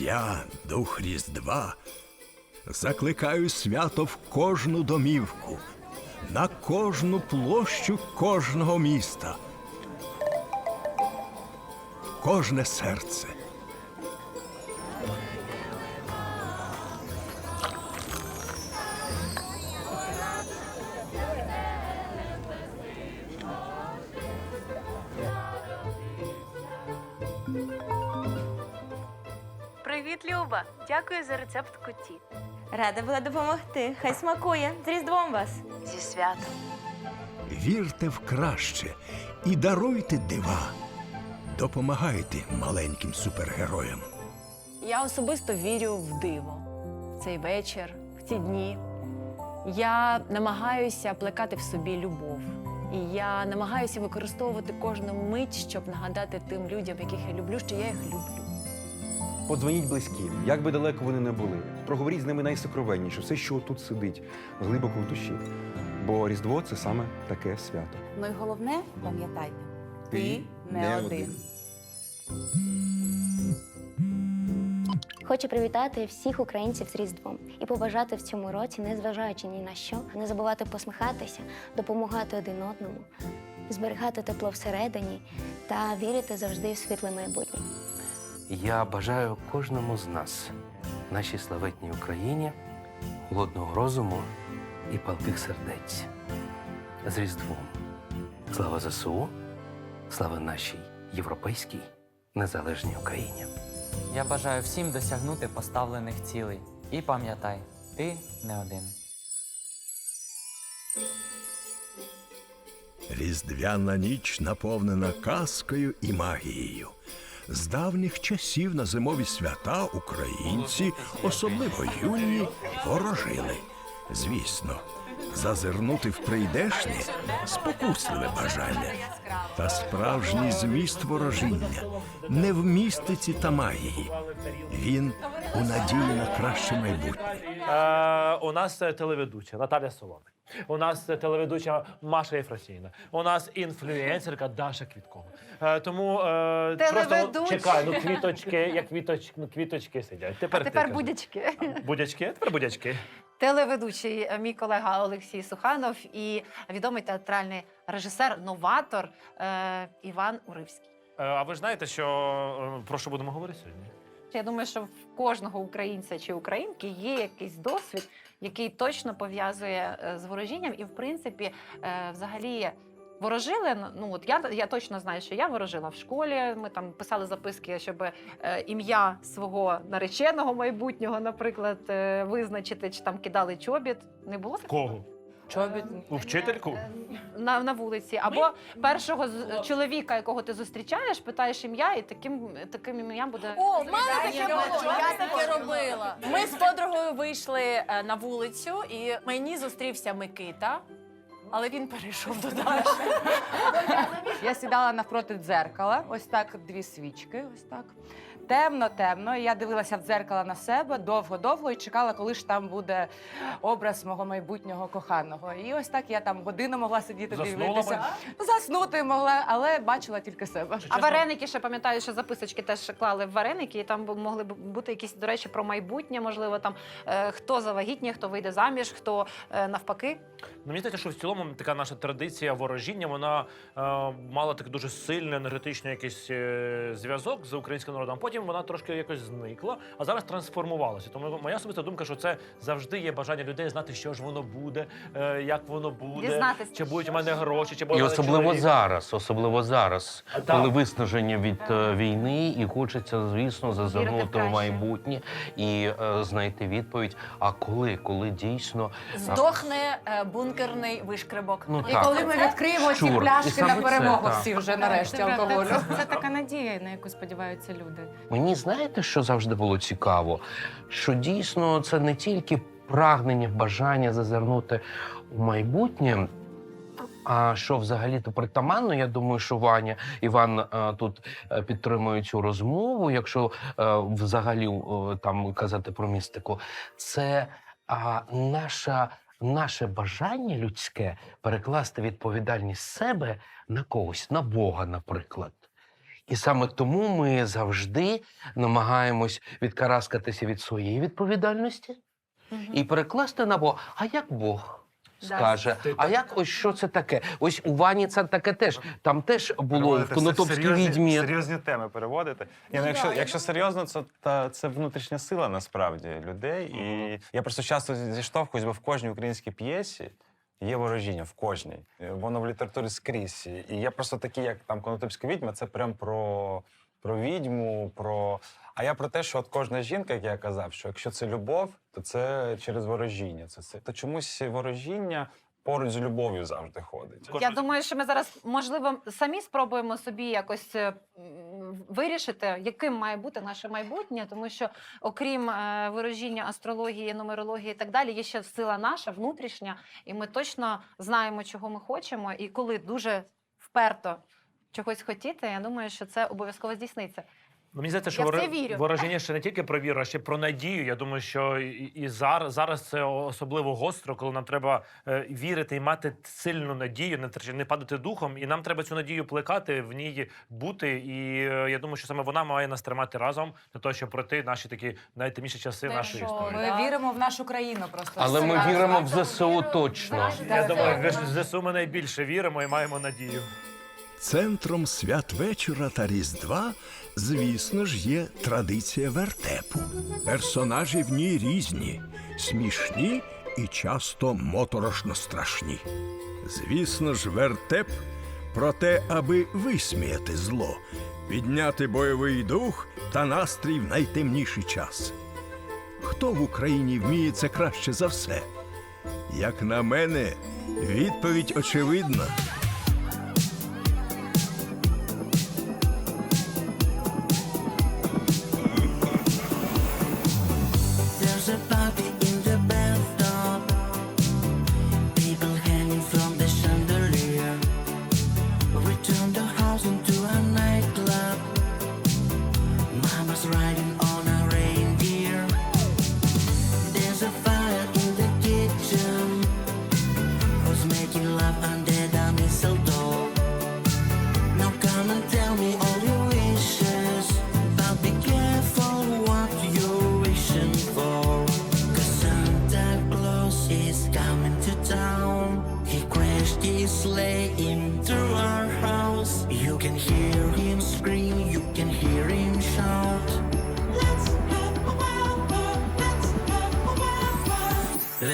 Я, дух Різдва, закликаю свято в кожну домівку, на кожну площу кожного міста, в кожне серце. Привіт, Люба! Дякую за рецепт куті. Рада була допомогти. Хай смакує. З Різдвом вас. Зі святом. Вірте в краще і даруйте дива. Допомагайте маленьким супергероям. Я особисто вірю в диво. В цей вечір, в ці дні. Я намагаюся плекати в собі любов. І я намагаюся використовувати кожну мить, щоб нагадати тим людям, яких я люблю, що я їх люблю. Подзвоніть близьким, як би далеко вони не були. Проговоріть з ними найсокровенніше, все, що тут сидить глибоко в душі. Бо Різдво це саме таке свято. Ну і головне, пам'ятайте, Ти не один. Хочу привітати всіх українців з Різдвом і побажати в цьому році, незважаючи ні на що, не забувати посміхатися, допомагати один одному, зберігати тепло всередині та вірити завжди в світле майбутнє. Я бажаю кожному з нас, нашій славетній Україні, холодного розуму і палких сердець. З Різдвом. Слава ЗСУ, слава нашій європейській незалежній Україні. Я бажаю всім досягнути поставлених цілей. І пам'ятай, ти не один. Різдвяна ніч наповнена казкою і магією. З давніх часів на зимові свята українці, особливо юні, ворожили. Звісно, зазирнути в прийдешнє спокусливе бажання. Та справжній зміст ворожіння не в містиці та магії. Він у надії на краще майбутнє. Е, у нас е, телеведуча Наталя Соломин. У нас е, телеведуча Маша Єфросійна. У нас інфлюенсерка Даша Квіткова. Е, тому е, просто Телеведуча. чекай, ну квіточки, як квіточки, ну, квіточки сидять. Тепер, А ти тепер кажи. будячки. Будячки, тепер будячки. Телеведучий е, мій колега Олексій Суханов і відомий театральний режисер, новатор е, Іван Уривський. Е, а ви ж знаєте, що е, про що будемо говорити сьогодні? Я думаю, що в кожного українця чи українки є якийсь досвід, який точно пов'язує е, з ворожінням, і в принципі, е, взагалі. Ворожили, ну от я, я точно знаю, що я ворожила в школі. Ми там писали записки, щоб е, ім'я свого нареченого майбутнього, наприклад, е, визначити, чи там кидали чобіт. Не було такого? Кого? Чобіт У вчительку? на, на вулиці. Або першого з- чоловіка, якого ти зустрічаєш, питаєш ім'я, і таким, таким ім'ям буде. О, в мене таке було. Я таке робила. Ми з подругою вийшли е, на вулицю, і мені зустрівся Микита, але він перейшов до Даші. Я сідала навпроти дзеркала, ось так, дві свічки, ось так. Темно, темно. І я дивилася в дзеркало на себе довго-довго і чекала, коли ж там буде образ мого майбутнього коханого. І ось так я там годину могла сидіти Заснула дивитися. Заснути могла, але бачила тільки себе. А вареники ще пам'ятаю, що записочки теж клали в вареники, і там могли б бути якісь, до речі, про майбутнє, можливо, там е, хто завагітніє, хто вийде заміж, хто е, навпаки. Ну, мені здається, що в цілому така наша традиція ворожіння, вона е, мала такий дуже сильний енергетичний якийсь е, зв'язок з українським народом. Потім вона трошки якось зникла, а зараз трансформувалася. Тому моя особиста думка, що це завжди є бажання людей знати, що ж воно буде, е, як воно буде, Дізнатися. чи будуть у мене гроші, чи буде І особливо чоловік. зараз, особливо зараз, А, так. коли виснаження від е, війни, і хочеться, звісно, зазирнути в майбутнє і е, знайти відповідь. А коли, коли дійсно Здохне е, бункерний вишкребок. Ну, І так. коли ми відкриємо ці пляшки на перемогу так. всі вже нарешті алкоголю. Це така надія, на яку сподіваються люди. Мені знаєте, що завжди було цікаво? Що дійсно це не тільки прагнення, бажання зазирнути у майбутнє. А що взагалі-то притаманно, я думаю, що Ваня Іван е, тут е, підтримує цю розмову. Якщо е, взагалі там казати про містику, це а, наша, наше бажання людське перекласти відповідальність себе на когось, на Бога, наприклад. І саме тому ми завжди намагаємось відкараскатися від своєї відповідальності і перекласти на Бога. А як Бог? Скаже, а як ось що це таке? Ось у Вані це таке теж. Там теж було в Конотопській серйозні- відьмі. Серйозні теми переводити. Ні, ну, якщо, якщо серйозно, це, та, це внутрішня сила насправді людей. І я просто часто зіштовхуюсь, бо в кожній українській п'єсі є ворожіння, в кожній. Воно в літературі скрізь. І я просто такий, як там Конотопська відьма, це прям про, про відьму, про. А я про те, що от кожна жінка, як я казав, що якщо це любов, то це через ворожіння. Це, це. То чомусь ворожіння поруч з любов'ю завжди ходить. Я думаю, що ми зараз, можливо, самі спробуємо собі якось е, вирішити, яким має бути наше майбутнє, тому що окрім е, ворожіння астрології, нумерології і так далі, є ще сила наша внутрішня, і ми точно знаємо, чого ми хочемо. І коли дуже вперто чогось хотіти, я думаю, що це обов'язково здійсниться. Ну, Мені здається, що Я в це воро- вірю. ворожіння ще не тільки про віру, а ще про надію. Я думаю, що і, і зараз, зараз це особливо гостро, коли нам треба е, вірити і мати сильну надію, не, тр- не падати духом. І нам треба цю надію плекати, в ній бути. І е, я думаю, що саме вона має нас тримати разом для того, щоб пройти наші такі найтемніші часи Те, нашої що історії. Ми Да. віримо в нашу країну просто. Але ми віримо в ЗСУ точно. Я думаю, в ЗСУ ми найбільше віримо і маємо надію. Центром святвечора та Різдва, звісно ж, є традиція вертепу. Персонажі в ній різні, смішні і часто моторошно страшні. Звісно ж, вертеп про те, аби висміяти зло, підняти бойовий дух та настрій в найтемніший час. Хто в Україні вміє це краще за все? Як на мене, відповідь очевидна.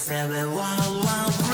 Seven, one, one.